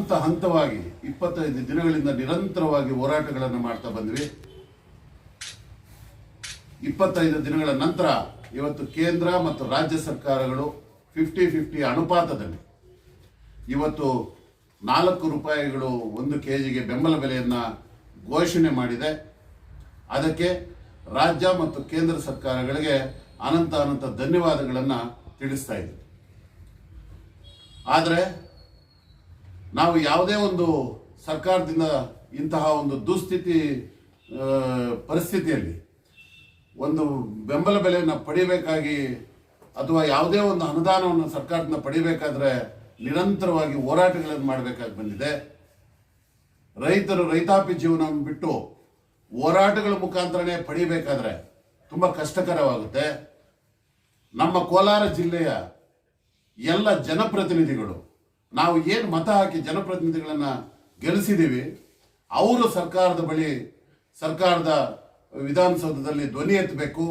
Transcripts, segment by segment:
ಹಂತ ಹಂತವಾಗಿ ಇಪ್ಪತ್ತೈದು ದಿನಗಳಿಂದ ನಿರಂತರವಾಗಿ ಹೋರಾಟಗಳನ್ನು ಮಾಡ್ತಾ ಬಂದ್ವಿ. ಇಪ್ಪತ್ತೈದು ದಿನಗಳ ನಂತರ ಇವತ್ತು ಕೇಂದ್ರ ಮತ್ತು ರಾಜ್ಯ ಸರ್ಕಾರಗಳು ಫಿಫ್ಟಿ ಫಿಫ್ಟಿ ಅನುಪಾತದಲ್ಲಿ ಇವತ್ತು ನಾಲ್ಕು ರೂಪಾಯಿಗಳು ಒಂದು ಕೆ ಜಿಗೆ ಬೆಂಬಲ ಬೆಲೆಯನ್ನು ಘೋಷಣೆ ಮಾಡಿದೆ. ಅದಕ್ಕೆ ರಾಜ್ಯ ಮತ್ತು ಕೇಂದ್ರ ಸರ್ಕಾರಗಳಿಗೆ ಅನಂತ ಅನಂತ ಧನ್ಯವಾದಗಳನ್ನು ತಿಳಿಸ್ತಾ ಇದ್ದೀವಿ ಆದರೆ ನಾವು ಯಾವುದೇ ಒಂದು ಸರ್ಕಾರದಿಂದ ಇಂತಹ ಒಂದು ದುಸ್ಥಿತಿ ಪರಿಸ್ಥಿತಿಯಲ್ಲಿ ಒಂದು ಬೆಂಬಲ ಬೆಲೆಯನ್ನು ಪಡಿಬೇಕಾಗಿ ಅಥವಾ ಯಾವುದೇ ಒಂದು ಅನುದಾನವನ್ನು ಸರ್ಕಾರದಿಂದ ಪಡಿಬೇಕಾದ್ರೆ ನಿರಂತರವಾಗಿ ಹೋರಾಟಗಳನ್ನು ಮಾಡಬೇಕಾಗಿ ಬಂದಿದೆ. ರೈತರು ರೈತಾಪಿ ಜೀವನವನ್ನು ಬಿಟ್ಟು ಹೋರಾಟಗಳ ಮುಖಾಂತರನೇ ಪಡಿಬೇಕಾದ್ರೆ ತುಂಬ ಕಷ್ಟಕರವಾಗುತ್ತೆ. ನಮ್ಮ ಕೋಲಾರ ಜಿಲ್ಲೆಯ ಎಲ್ಲ ಜನಪ್ರತಿನಿಧಿಗಳು ನಾವು ಏನು ಮತ ಹಾಕಿ ಜನಪ್ರತಿನಿಧಿಗಳನ್ನು ಗೆಲ್ಲಿಸಿದ್ದೀವಿ, ಅವರು ಸರ್ಕಾರದ ಬಳಿ ಸರ್ಕಾರದ ವಿಧಾನಸೌಧದಲ್ಲಿ ಧ್ವನಿ ಎತ್ತಬೇಕು.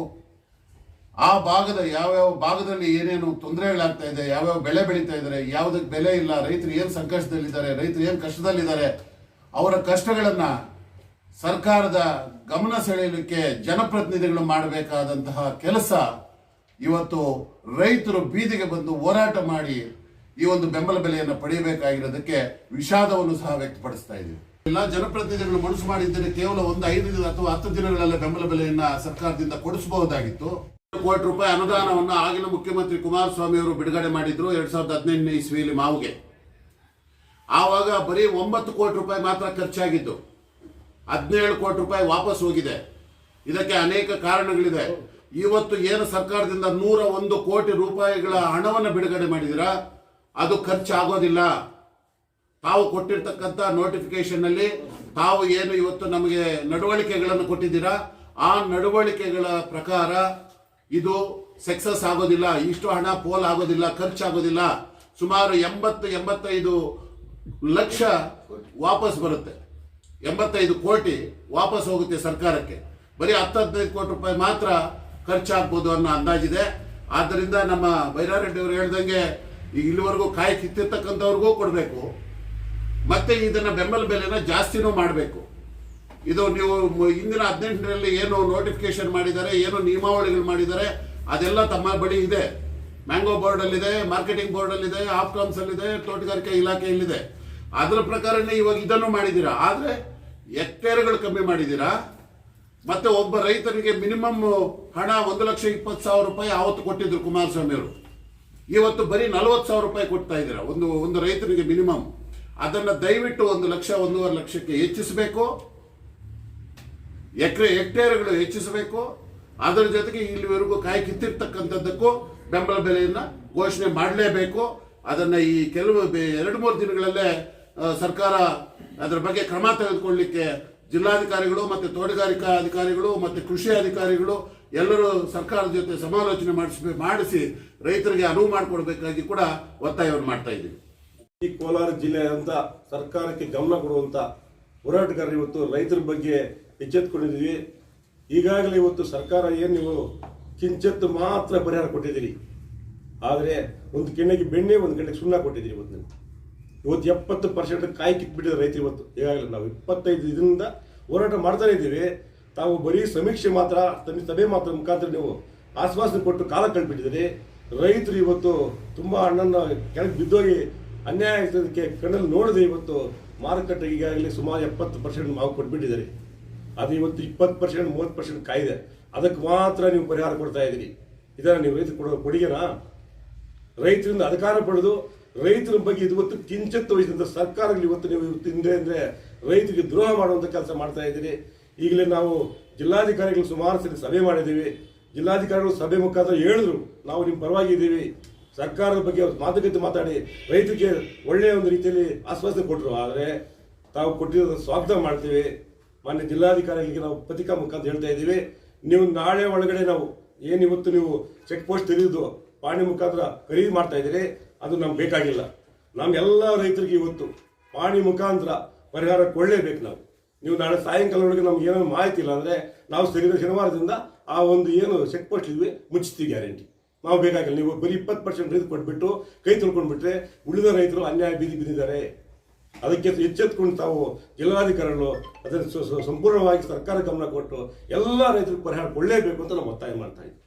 ಆ ಭಾಗದ ಯಾವ್ಯಾವ ಭಾಗದಲ್ಲಿ ಏನೇನು ತೊಂದರೆಗಳಾಗ್ತಾ ಇದೆ, ಯಾವ್ಯಾವ ಬೆಳೆ ಬೆಳೀತಾ ಇದ್ದಾರೆ ಯಾವುದಕ್ಕೆ ಬೆಲೆ ಇಲ್ಲ, ರೈತರು ಏನು ಸಂಕಷ್ಟದಲ್ಲಿದ್ದಾರೆ, ರೈತರು ಏನು ಕಷ್ಟದಲ್ಲಿದ್ದಾರೆ, ಅವರ ಕಷ್ಟಗಳನ್ನು ಸರ್ಕಾರದ ಗಮನ ಸೆಳೆಯಲಿಕ್ಕೆ ಜನಪ್ರತಿನಿಧಿಗಳು ಮಾಡಬೇಕಾದಂತಹ ಕೆಲಸ ಇವತ್ತು ರೈತರು ಬೀದಿಗೆ ಬಂದು ಹೋರಾಟ ಮಾಡಿ ಈ ಒಂದು ಬೆಂಬಲ ಬೆಲೆಯನ್ನು ಪಡೆಯಬೇಕಾಗಿರೋದಕ್ಕೆ ವಿಷಾದವನ್ನು ಸಹ ವ್ಯಕ್ತಪಡಿಸ್ತಾ ಇದ್ದೀವಿ. ಎಲ್ಲ ಜನಪ್ರತಿನಿಧಿಗಳು ಮನಸ್ಸು ಮಾಡಿದ್ದರೆ ಕೇವಲ ಒಂದು ಐದು ದಿನ ಅಥವಾ ಹತ್ತು ದಿನಗಳಲ್ಲಿ ಬೆಂಬಲ ಬೆಲೆಯನ್ನ ಸರ್ಕಾರದಿಂದ ಕೊಡಿಸಬಹುದಾಗಿತ್ತು. ಕೋಟಿ ರೂಪಾಯಿ ಅನುದಾನವನ್ನು ಆಗಿನ ಮುಖ್ಯಮಂತ್ರಿ ಕುಮಾರಸ್ವಾಮಿ ಅವರು ಬಿಡುಗಡೆ ಮಾಡಿದ್ರು ಎರಡ್ ಸಾವಿರದ ಹದಿನೆಂಟನೇ ಇಸ್ವಿಯಲ್ಲಿ ಮಾವುಗೆ. ಆವಾಗ ಬರೀ ಒಂಬತ್ತು ಕೋಟಿ ರೂಪಾಯಿ ಮಾತ್ರ ಖರ್ಚಾಗಿದ್ದು. ಹದಿನೇಳು ಕೋಟಿ ರೂಪಾಯಿ ವಾಪಸ್ ಹೋಗಿದೆ. ಇದಕ್ಕೆ ಅನೇಕ ಕಾರಣಗಳಿದೆ. ಇವತ್ತು ಏನು ಸರ್ಕಾರದಿಂದ ನೂರ ಒಂದು ಕೋಟಿ ರೂಪಾಯಿಗಳ ಹಣವನ್ನು ಬಿಡುಗಡೆ ಮಾಡಿದಿರಾ ಅದು ಖರ್ಚಾಗೋದಿಲ್ಲ. ತಾವು ಕೊಟ್ಟಿರ್ತಕ್ಕಂಥ ನೋಟಿಫಿಕೇಶನ್ ಅಲ್ಲಿ ತಾವು ಏನು ಇವತ್ತು ನಮಗೆ ನಡವಳಿಕೆಗಳನ್ನು ಕೊಟ್ಟಿದ್ದೀರಾ, ಆ ನಡವಳಿಕೆಗಳ ಪ್ರಕಾರ ಇದು ಸಕ್ಸಸ್ ಆಗೋದಿಲ್ಲ, ಇಷ್ಟು ಹಣ ಪೋಲ್ ಆಗೋದಿಲ್ಲ, ಖರ್ಚಾಗೋದಿಲ್ಲ. ಸುಮಾರು ಎಂಬತ್ತು, ಎಂಬತ್ತೈದು ಲಕ್ಷ ವಾಪಸ್ ಬರುತ್ತೆ. ಎಂಬತ್ತೈದು ಕೋಟಿ ವಾಪಸ್ ಹೋಗುತ್ತೆ ಸರ್ಕಾರಕ್ಕೆ. ಬರೀ ಹತ್ತು ಹದಿನೈದು ಕೋಟಿ ರೂಪಾಯಿ ಮಾತ್ರ ಖರ್ಚಾಗ್ಬೋದು ಅನ್ನೋ ಅಂದಾಜಿದೆ. ಆದ್ದರಿಂದ ನಮ್ಮ ಬೈರಾರೆಡ್ಡಿ ಅವರು ಹೇಳ್ದಂಗೆ ಈಗ ಇಲ್ಲಿವರೆಗೂ ಕಾಯಿ ಕಿತ್ತಿರ್ತಕ್ಕಂಥವ್ರಿಗೂ ಕೊಡಬೇಕು. ಮತ್ತೆ ಇದನ್ನ ಬೆಂಬಲ ಬೆಲೆನ ಜಾಸ್ತಿನೂ ಮಾಡಬೇಕು. ಇದು ನೀವು ಹಿಂದಿನ ಹದಿನೆಂಟರಲ್ಲಿ ಏನು ನೋಟಿಫಿಕೇಶನ್ ಮಾಡಿದ್ದಾರೆ, ಏನು ನಿಯಮಾವಳಿಗಳು ಮಾಡಿದ್ದಾರೆ, ಅದೆಲ್ಲ ತಮ್ಮ ಬಳಿ ಇದೆ. ಮ್ಯಾಂಗೋ ಬೋರ್ಡ್ ಅಲ್ಲಿದೆ ಮಾರ್ಕೆಟಿಂಗ್ ಬೋರ್ಡ್ ಅಲ್ಲಿದೆ ಅಲ್ಲಿ ಅಲ್ಲಿದೆ ತೋಟಗಾರಿಕೆ ಇಲಾಖೆಯಲ್ಲಿದೆ. ಅದರ ಪ್ರಕಾರನೇ ಇವಾಗ ಇದನ್ನು ಮಾಡಿದ್ದೀರಾ? ಆದರೆ ಎಕ್ಟೇರ್ಗಳು ಕಮ್ಮಿ ಮಾಡಿದ್ದೀರಾ? ಮತ್ತೆ ಒಬ್ಬ ರೈತನಿಗೆ ಮಿನಿಮಮ್ ಹಣ ಒಂದು ಲಕ್ಷ ಇಪ್ಪತ್ತು ಸಾವಿರ ರೂಪಾಯಿ ಆವತ್ತು ಕೊಟ್ಟಿದ್ರು ಕುಮಾರಸ್ವಾಮಿ ಅವರು ಇವತ್ತು ಬರೀ ನಲವತ್ತು ಸಾವಿರ ರೂಪಾಯಿ ಕೊಡ್ತಾ ಇದ್ದೀರಾ? ಒಂದು ಒಂದು ರೈತನಿಗೆ ಮಿನಿಮಮ್. ಅದನ್ನ ದಯವಿಟ್ಟು ಒಂದು ಲಕ್ಷ, ಒಂದೂವರೆ ಲಕ್ಷಕ್ಕೆ ಹೆಚ್ಚಿಸಬೇಕು. ಎಕರೆ, ಹೆಕ್ಟೇರ್ಗಳು ಹೆಚ್ಚಿಸಬೇಕು. ಅದರ ಜೊತೆಗೆ ಇಲ್ಲಿವರೆಗೂ ಕಾಯಿ ಕಿತ್ತಿರ್ತಕ್ಕಂಥದ್ದಕ್ಕೂ ಬೆಂಬಲ ಬೆಲೆಯನ್ನ ಘೋಷಣೆ ಮಾಡಲೇಬೇಕು. ಅದನ್ನ ಈ ಕೆಲವು ಎರಡು, ಮೂರು ದಿನಗಳಲ್ಲೇ ಸರ್ಕಾರ ಅದರ ಬಗ್ಗೆ ಕ್ರಮ ತೆಗೆದುಕೊಳ್ಳಲಿಕ್ಕೆ ಜಿಲ್ಲಾಧಿಕಾರಿಗಳು ಮತ್ತೆ ತೋಟಗಾರಿಕಾ ಅಧಿಕಾರಿಗಳು ಮತ್ತೆ ಕೃಷಿ ಅಧಿಕಾರಿಗಳು ಎಲ್ಲರೂ ಸರ್ಕಾರದ ಜೊತೆ ಸಮಾಲೋಚನೆ ಮಾಡಿಸ್ಬೇ ಮಾಡಿಸಿ ರೈತರಿಗೆ ಅನುವು ಮಾಡಿಕೊಡ್ಬೇಕಾಗಿ ಕೂಡ ಒತ್ತಾಯವನ್ನು ಮಾಡ್ತಾ ಇದ್ದೀವಿ. ಈ ಕೋಲಾರ ಜಿಲ್ಲೆ ಅಂತ ಸರ್ಕಾರಕ್ಕೆ ಗಮನ ಕೊಡುವಂಥ ಹೋರಾಟಗಾರರು ಇವತ್ತು ರೈತರ ಬಗ್ಗೆ ಎಚ್ಚೆತ್ತುಕೊಂಡಿದ್ದೀವಿ ಈಗಾಗಲೇ ಇವತ್ತು ಸರ್ಕಾರ ಏನು ನೀವು ಕಿಂಚತ್ತು ಮಾತ್ರ ಪರಿಹಾರ ಕೊಟ್ಟಿದ್ದೀರಿ. ಆದರೆ ಒಂದು ಕೆಣ್ಣೆಗೆ ಬೆಣ್ಣೆ, ಒಂದು ಗಂಟೆಗೆ ಸುಣ್ಣ ಕೊಟ್ಟಿದ್ದೀರಿ ಇವತ್ತು ನೀವು. ಇವತ್ತು ಎಪ್ಪತ್ತು ಪರ್ಸೆಂಟ್ ಕಾಯಿ ಕಿತ್ಬಿಟ್ಟಿದ್ದಾರೆ ರೈತರು ಇವತ್ತು. ಈಗಾಗಲೇ ನಾವು ಇಪ್ಪತ್ತೈದು ಇದರಿಂದ ಹೋರಾಟ ಮಾಡ್ತಾನೆ ಇದ್ದೀವಿ. ತಾವು ಬರೀ ಸಮೀಕ್ಷೆ ಮಾತ್ರ ಸಭೆ ಮಾತ್ರ ಮುಖಾಂತರ ನೀವು ಆಶ್ವಾಸನೆ ಕೊಟ್ಟು ಕಾಲ ಕಳ್ಬಿಟ್ಟಿದ್ದೀರಿ. ರೈತರು ಇವತ್ತು ತುಂಬ ಹಣ್ಣನ್ನು ಕೆಳಗೆ ಬಿದ್ದೋಗಿ ಅನ್ಯಾಯ ಕಣ್ಣಲ್ಲಿ ನೋಡದೆ ಇವತ್ತು ಮಾರುಕಟ್ಟೆಗೆ ಈಗಾಗಲೇ ಸುಮಾರು ಎಪ್ಪತ್ತು ಪರ್ಸೆಂಟ್ ಮಾವು ಕೊಟ್ಬಿಟ್ಟಿದ್ದಾರೆ. ಅದು ಇವತ್ತು ಇಪ್ಪತ್ತು ಪರ್ಸೆಂಟ್, ಮೂವತ್ತು ಪರ್ಸೆಂಟ್ ಕಾಯಿದೆ. ಅದಕ್ಕೆ ಮಾತ್ರ ನೀವು ಪರಿಹಾರ ಕೊಡ್ತಾ ಇದ್ದೀರಿ. ಇದನ್ನು ನೀವು ರೈತರು ಕೊಡೋ ಕೊಡುಗೆನಾ? ರೈತರಿಂದ ಅಧಿಕಾರ ಪಡೆದು ರೈತರ ಬಗ್ಗೆ ಇವತ್ತು ಕಿಂಚಿತ್ತು ವಹಿಸಿದಂಥ ಸರ್ಕಾರಗಳು ಇವತ್ತು ನೀವು ಇವತ್ತು ಹಿಂದೆ ಅಂದರೆ ರೈತರಿಗೆ ದ್ರೋಹ ಮಾಡುವಂಥ ಕೆಲಸ ಮಾಡ್ತಾ ಇದ್ದೀರಿ. ಈಗಲೇ ನಾವು ಜಿಲ್ಲಾಧಿಕಾರಿಗಳು ಸುಮಾರು ಸರಿ ಸಭೆ ಮಾಡಿದ್ದೀವಿ. ಜಿಲ್ಲಾಧಿಕಾರಿಗಳು ಸಭೆ ಮುಖಾಂತರ ಹೇಳಿದ್ರು, ನಾವು ನಿಮ್ಮ ಪರವಾಗಿ ಇದ್ದೀವಿ. ಸರ್ಕಾರದ ಬಗ್ಗೆ ಮಾತುಕತೆ ಮಾತಾಡಿ, ರೈತರಿಗೆ ಒಳ್ಳೆಯ ಒಂದು ರೀತಿಯಲ್ಲಿ ಆಶ್ವಾಸನೆ ಕೊಟ್ಟರು ಆದರೆ ತಾವು ಕೊಟ್ಟಿರೋದು ಸ್ವಾಗತ ಮಾಡ್ತೀವಿ. ಮಾನ್ಯ ಜಿಲ್ಲಾಧಿಕಾರಿಗಳಿಗೆ ನಾವು ಪತ್ರಿಕಾ ಮುಖಾಂತರ ಹೇಳ್ತಾ ಇದ್ದೀವಿ. ನೀವು ನಾಳೆ ಒಳಗಡೆ ನಾವು ಏನು ಇವತ್ತು ನೀವು ಚೆಕ್ ಪೋಸ್ಟ್ ತೆರೆದು ಪಾಣಿ ಮುಖಾಂತರ ಖರೀದಿ ಮಾಡ್ತಾ ಇದ್ದೀರಿ, ಅದು ನಮ್ಗೆ ಬೇಕಾಗಿಲ್ಲ. ನಮ್ಗೆಲ್ಲ ರೈತರಿಗೆ ಇವತ್ತು ಪಾಣಿ ಮುಖಾಂತರ ಪರಿಹಾರ ಕೊಡಲೇಬೇಕು ನಾವು. ನೀವು ನಾಳೆ ಸಾಯಂಕಾಲದೊಳಗೆ ನಮ್ಗೆ ಏನೋ ಮಾಹಿತಿ ಇಲ್ಲ ಅಂದರೆ ನಾವು ಸರಿದ ಶನಿವಾರದಿಂದ ಆ ಒಂದು ಏನು ಚೆಕ್ ಪೋಸ್ಟ್ ಇದ್ವಿ ಮುಚ್ಚಿಸ್ತೀವಿ ಗ್ಯಾರಂಟಿ ನಾವು ಬೇಕಾಗಿಲ್ಲ. ನೀವು ಬರೀ ಇಪ್ಪತ್ತು ಪರ್ಸೆಂಟ್ ರೈತ ಕೊಟ್ಬಿಟ್ಟು ಕೈ ತೊಳ್ಕೊಂಡ್ಬಿಟ್ರೆ ಉಳಿದ ರೈತರು ಅನ್ಯಾಯ ಬೀದಿ ಬಿದ್ದಿದ್ದಾರೆ. ಅದಕ್ಕೆ ಎಚ್ಚೆತ್ಕೊಂಡು ತಾವು ಜಿಲ್ಲಾಧಿಕಾರಿಗಳು ಅದನ್ನು ಸಂಪೂರ್ಣವಾಗಿ ಸರ್ಕಾರ ಗಮನ ಕೊಟ್ಟು ಎಲ್ಲ ರೈತರಿಗೆ ಪರಿಹಾರ ಕೊಡಲೇಬೇಕು ಅಂತ ನಾವು ಒತ್ತಾಯ ಮಾಡ್ತಾ ಇದ್ದೀವಿ